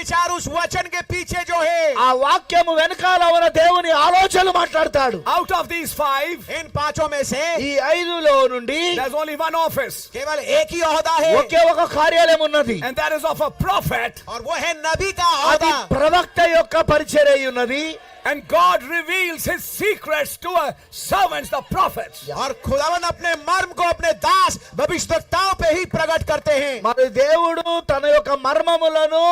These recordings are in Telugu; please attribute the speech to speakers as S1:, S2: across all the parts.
S1: विचार उस वचन के पीछे जो है
S2: ఆ వాక్యము వెనకాల ఉన్న దేవుని ఆలోచనలు మాట్లాడతాడు
S3: Out of these five,
S1: इन पांचों में से
S2: ఈ ఐదులో నుండి
S3: there's only one office,
S1: केवल एक ही ओहदा है
S2: ఒకే ఒక కార్యాలయం ఉన్నది
S3: and that is of a prophet.
S1: और वो है नबी का
S2: అది
S1: ओहदा
S2: ప్రవక్త యొక్క పరిచర్య అయి ఉన్నది
S3: And God reveals his secrets to a servants, the prophets.
S1: और खुदावन अपने मर्म को अपने दास भविष्यवक्ताओं पे ही प्रकट करते हैं
S2: మరి దేవుడు తన యొక్క మర్మములను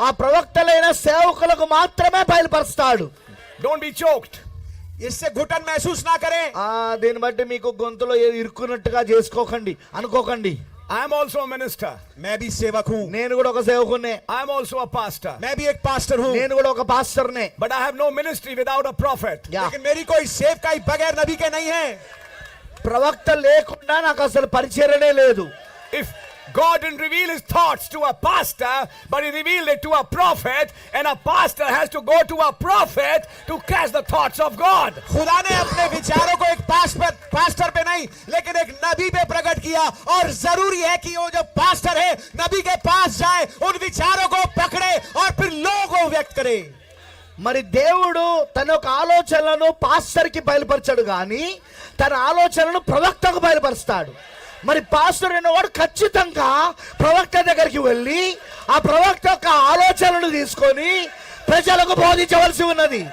S2: ఆ ప్రవక్తలైన సేవకులకు మాత్రమే బయలుపరుస్తాడు
S3: Don't be choked.
S1: इससे घुटन महसूस ना करें
S2: ఆ దీన్ని బట్టి మీకు గొంతులో ఏదో ఇరుక్కున్నట్టుగా చేసుకోకండి అనుకోకండి
S3: I'm also
S1: minister may be సేవకు
S2: నేను కూడా ఒక సేవకునే
S3: I'm also a pastor
S1: may be ఎక్ పాస్టర్ హూ
S2: నేను కూడా ఒక పాస్టర్ నే
S3: but I have no ministry without a prophet
S1: లేకిన్ మేరీ కోయి సేవకాయి బగైర్ నబీ కే నహీ హై
S2: ప్రవక్త లేకుండా నాకు అసలు పరిచర్యనే లేదు.
S3: If God didn't reveal his thoughts to a pastor, but he revealed it to a prophet, and a pastor has to go to a prophet to catch the thoughts of God.
S1: खुदा ने अपने विचारों को एक पास्टर पास्टर पे नहीं लेकिन एक नबी पे प्रकट किया और जरूरी है कि वो जो पास्टर है नबी के पास जाए उन विचारों को पकड़े और फिर लोगों को व्यक्त करे
S2: మరి దేవుడు తన యొక్క ఆలోచనలను పాస్టర్ కి బయలుపరచడు గాని తన ఆలోచనలను ప్రవక్తకు బయలుపరుస్తాడు మరి పాస్టర్ అనేవాడు ఖచ్చితంగా ప్రవక్త దగ్గరికి వెళ్ళి ఆ ప్రవక్త యొక్క ఆలోచనలు తీసుకొని ప్రజలకు బోధించవలసి ఉన్నది.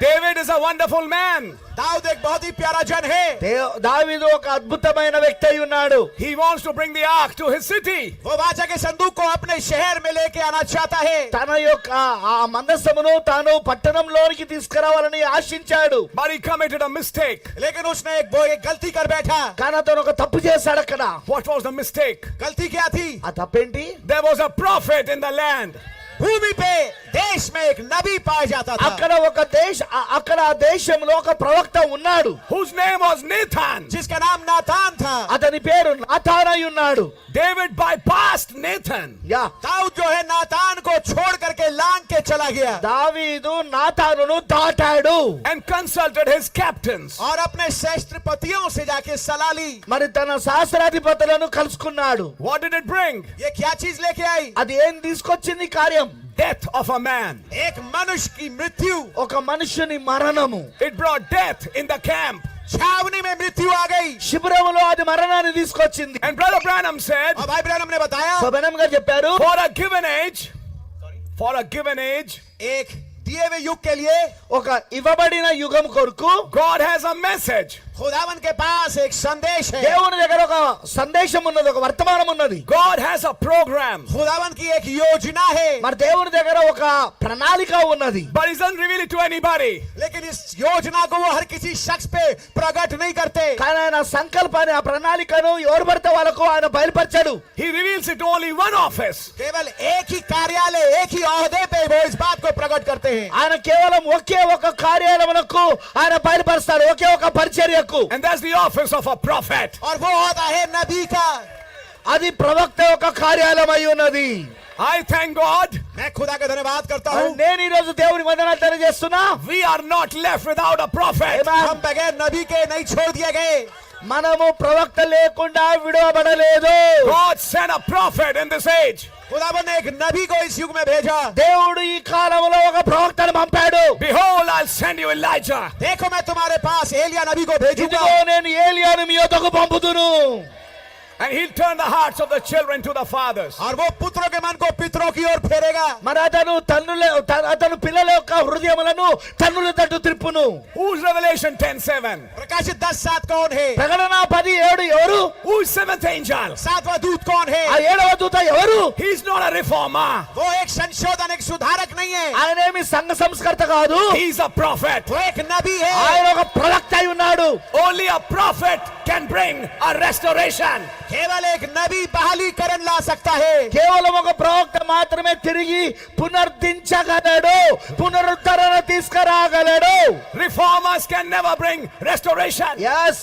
S3: David is a wonderful man.
S1: Dawood एक बहुत ही प्यारा जन है
S2: దే- దావీదు ఒక అద్భుతమైన వ్యక్తి అయి ఉన్నాడు
S3: He wants to bring the ark to his city.
S1: वो वाचा के संदूक को अपने शहर में लेके आना चाहता है
S2: తన యొక్క ఆ మందస్సమును తాను పట్టణంలోనికి తీసుకురావాలని ఆశించాడు
S3: But he committed a mistake.
S1: लेकिन उसने एक, वो एक गलती कर बैठा
S2: కానీ అతను ఒక తప్పు చేశాడు అక్కడ
S3: What was the mistake?
S1: गलती क्या थी
S2: ఆ తప్పేంటి
S3: There was a prophet in the land.
S1: भूमि पे देश में एक नबी पाया जाता था
S2: అక్కడ ఒక దేశ ఆ- అక్కడ ఆ దేశంలో ఒక ప్రవక్త ఉన్నాడు
S3: whose name was Nathan.
S1: जिसका नाम नातान था
S2: అతని పేరు నాథానై ఉన్నాడు
S3: David bypassed Nathan
S2: yeah
S1: Dawood जो है नातान को छोड़ करके लांग के चला गया
S2: దావీదు నాతానును దాటాడు
S3: and consulted his captains.
S1: और अपने शस्त्रपतियों से जाके सलाह ली
S2: మరి తన శాస్త్రాధిపతులను కలుసుకున్నాడు
S3: What did it bring?
S1: ये क्या चीज लेके आई
S2: అది ఏం తీసుకొచ్చింది కార్యం
S3: Death of a man.
S1: एक मनुष्य की मृत्यु
S2: ఒక మనుషుని మరణము
S3: It brought death in the camp.
S1: छावनी में मृत्यु आ गई
S2: శిబిరములో అది మరణాన్ని తీసుకొచ్చింది
S3: And Brother Branham said,
S1: और भाई ब्रैनम ने बताया
S2: శోభనం గారు చెప్పారు
S3: for a given age, for a given age,
S1: एक दिए हुए युग के लिए
S2: ఒక ఇవ్వబడిన యుగం కొరకు
S3: God has a message.
S1: खुदावन के पास एक संदेश है
S2: దేవుని దగ్గర ఒక సందేశం ఉన్నది ఒక వర్తమానం ఉన్నది
S3: God has a program.
S1: खुदावन की एक योजना है
S2: మరి దేవుని దగ్గర ఒక ప్రణాళిక ఉన్నది
S3: But He doesn't reveal it to anybody.
S1: लेकिन इस योजना को वो हर किसी शख्स पे प्रकट नहीं करते
S2: కానీ ఆయన సంకల్పాన్ని ఆ ప్రణాళికను ఎవరు పడితే వాళ్ళకు ఆయన బయలుపరచాడు
S3: He reveals it to only one office.
S1: केवल एक ही कार्यालय एक ही ओहदे पे वो इस बात को प्रकट करते हैं
S2: ఆయన కేవలం ఒకే ఒక కార్యాలయమునకు ఆయన బయలుపరుస్తాడు ఒకే ఒక పరిచర్యకు
S3: And that's the office of a prophet.
S1: और वो होता है नबी का
S2: అది ప్రవక్త యొక్క కార్యాలయం అయి ఉన్నది
S3: I thank God
S1: मैं खुदा का धन्यवाद करता
S2: మరి
S1: हूँ
S2: నేను ఈ రోజు దేవుని వందనాలు తెలియజేస్తున్నా
S3: we are not left without a prophet.
S2: Amen.
S1: हम बगैर नबी के नहीं छोड़ दिए गए
S2: మనము ప్రవక్త లేకుండా విడవబడలేదు
S3: God sent a prophet in this age.
S1: खुदावन ने एक नबी को इस युग में भेजा
S2: దేవుడు ఈ కాలంలో ఒక ప్రవక్తను పంపాడు
S3: Behold, I'll send you Elijah.
S1: देखो मैं तुम्हारे पास एलिया नबी को भेजूंगा
S2: ఇదిగో నేను ఏలియాను మీ యొద్దకు పంపుదును
S3: And he'll turn the hearts of the children to the fathers.
S1: और वो पुत्रों के मन को पितरों की ओर फेरेगा
S2: మరి అతను తన్నుల త- అతను పిల్లల యొక్క హృదయములను తన్నుల తట్టు త్రిప్పును
S3: Who's Revelation 10 7?
S1: प्रकाशित दस सात कौन है
S2: ప్రకటన పది ఏడు ఎవరు
S3: Who's seventh angel?
S1: सातवां दूत कौन है
S2: ఆ ఏడవ దూత ఎవరు
S3: He's not a reformer.
S1: वो एक संशोधन एक सुधारक नहीं है
S2: ఆయన ఏమి సంఘ సంస్కర్త కాదు
S3: He's a prophet.
S1: वो एक नबी है
S2: ఆయన ఒక ప్రవక్త అయి ఉన్నాడు
S3: Only a prophet can bring a restoration.
S1: केवल एक नबी बहालीकरण ला सकता है
S2: కేవలం ఒక ప్రవక్త మాత్రమే తిరిగి పునర్దించగలడు పునరుద్ధరణ తీసుకురాగలడు
S3: Reformers can never bring restoration.
S2: Yes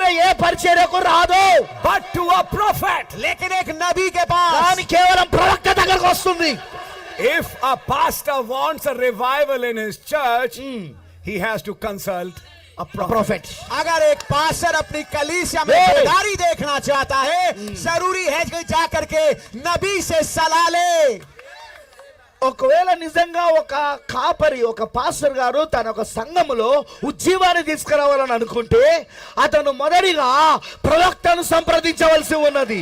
S2: ఏ పరిచర్యకు రాదు
S3: But to a prophet,
S1: लेकिन एक नबी के पास
S2: కానీ కేవలం ప్రవక్త దగ్గరకు వస్తుంది
S3: if a pastor wants a revival in his church, he has to consult a prophet.
S2: Prophet
S1: अगर एक पास्टर अपनी कलीसिया में
S2: Hey!
S1: बेदारी देखना चाहता है जरूरी है कि जाकर के नबी से सलाह ले
S2: ఒకవేళ నిజంగా ఒక కాపరి ఒక పాస్టర్ గారు తన ఒక సంఘములో ఉజ్జీవాన్ని తీసుకురావాలని అనుకుంటే అతను మొదటిగా ప్రవక్తను సంప్రదించవలసి ఉన్నది.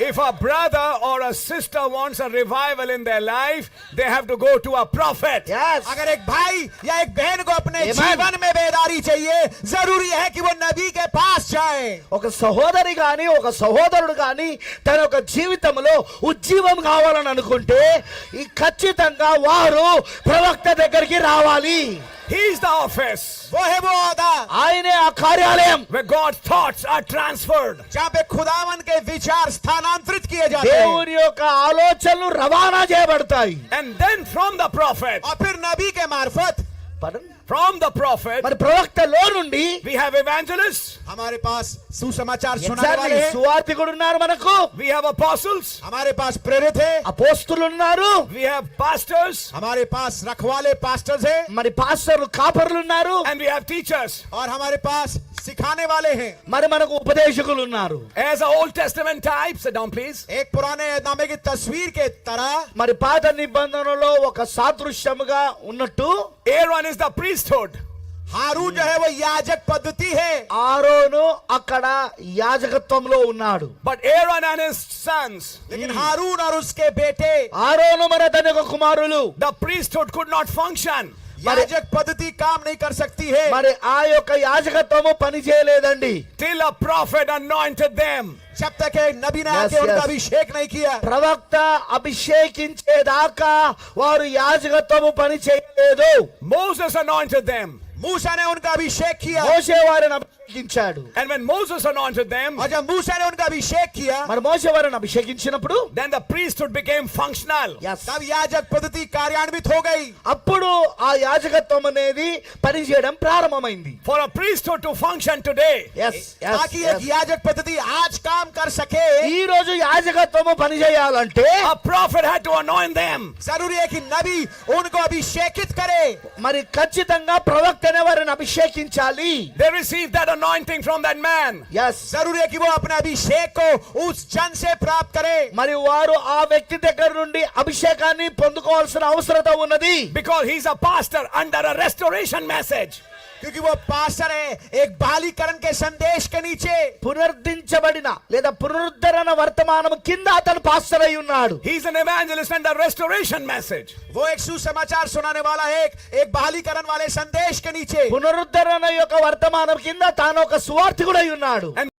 S3: If a brother or a sister wants a revival in their life, they have to go to a prophet.
S2: Yes.
S1: अगर एक भाई या एक बहन को अपने
S2: Amen.
S1: जीवन में बेदारी चाहिए जरूरी है कि वो नबी के पास जाए
S2: ఒక సహోదరి గాని ఒక సహోదరుడు గాని తన యొక్క జీవితంలో ఉజ్జీవం కావాలని అనుకుంటే ఈ ఖచ్చితంగా వారు ప్రవక్త దగ్గరికి రావాలి
S3: He's the office
S1: वो है वो औदा
S2: ఆయనే ఆ కార్యాలయం
S3: where God's thoughts are transferred.
S1: जहाँ पे खुदावन के विचार स्थानांतरित किए जाते हैं
S2: దేవుని యొక్క ఆలోచనలు రవాణా చేయబడతాయి
S3: And then from the prophet,
S1: और फिर नबी के मार्फत
S2: పడండి.
S3: from the prophet,
S2: మరి ప్రవక్తలో నుండి
S3: we have evangelists,
S1: हमारे पास सुसमाचार सुनाने
S2: Exactly.
S1: वाले हैं
S2: సువార్తికుడు ఉన్నారు మనకు
S3: we have apostles,
S1: हमारे पास प्रेरित है
S2: అపోస్తులు ఉన్నారు
S3: we have pastors,
S1: हमारे पास रखवाले पास्टर्स हैं
S2: మరి పాస్టర్లు కాపర్లు ఉన్నారు
S3: and we have teachers.
S1: और हमारे पास सिखाने वाले हैं
S2: మరి మనకు ఉపదేశకులు ఉన్నారు
S3: As a Old Testament type, sit down please.
S1: एक पुराने नामे की तस्वीर के तरह
S2: మరి పాత నిబంధనలో ఒక సాదృశ్యముగా ఉన్నట్టు
S3: Aaron is the priesthood.
S1: हारून जो है वो याजक पद्धति है
S2: ఆరోను అక్కడ యాజకత్వంలో ఉన్నాడు
S3: But Aaron and his sons,
S1: लेकिन हारून और उसके बेटे
S2: ఆరోను మరి అతని యొక్క కుమారులు
S3: the priesthood could not function.
S1: याजक पद्धति काम नहीं कर सकती है
S2: మరి ఆ యొక్క యాజకత్వము పని చేయలేదండి
S3: till a prophet anointed them.
S1: जब तक एक नबी ने
S2: Yes,
S1: आके उनका
S2: yes.
S1: अभिषेक नहीं किया
S2: ప్రవక్త అభిషేకించేదాకా వారు యాజకత్వము పని చేయలేదు
S3: Moses anointed them.
S1: मूसा ने उनका अभिषेक किया
S2: మోసే వారిని అభిషేకించాడు
S3: And when Moses anointed them,
S1: और जब मूसा ने उनका अभिषेक किया
S2: మరి మోసే వారిని అభిషేకించినప్పుడు
S3: then the priesthood became functional.
S1: तब याजक पद्धति कार्यान्वित हो गई
S2: అప్పుడు ఆ యాజకత్వం అనేది పనిచేయడం ప్రారంభమైంది
S3: For a priesthood to function today,
S2: Yes, yes,
S1: ताकि
S2: yes.
S1: एक याजक पद्धति आज काम कर सके
S2: ఈ రోజు యాజకత్వము పని చేయాలంటే
S3: a prophet had to anoint them.
S1: जरूरी है कि नबी उनको अभिषेकित करे
S2: మరి ఖచ్చితంగా ప్రవక్త అనే వారిని అభిషేకించాలి
S3: They received that anointing from that man.
S2: Yes
S1: जरूरी है कि वो अपने अभिषेक को उस जन से प्राप्त करे
S2: మరి వారు ఆ వ్యక్తి దగ్గర నుండి అభిషేకాన్ని పొందుకోవాల్సిన అవసరత ఉన్నది
S3: Because he's a pastor under a restoration message.
S1: क्योंकि वो पास्टर है एक बालीकरण के संदेश के नीचे
S2: పునరుద్ధరించబడిన లేదా పునరుద్ధరణ వర్తమానం కింద అతను పాస్టర్ అయి ఉన్నాడు
S3: He's an evangelist under restoration message.
S1: वो एक सुसमाचार सुनाने वाला है एक, एक बहालीकरण वाले संदेश के नीचे
S2: పునరుద్ధరణ యొక్క వర్తమానం కింద తాను ఒక సువార్థికుడై ఉన్నాడు
S3: And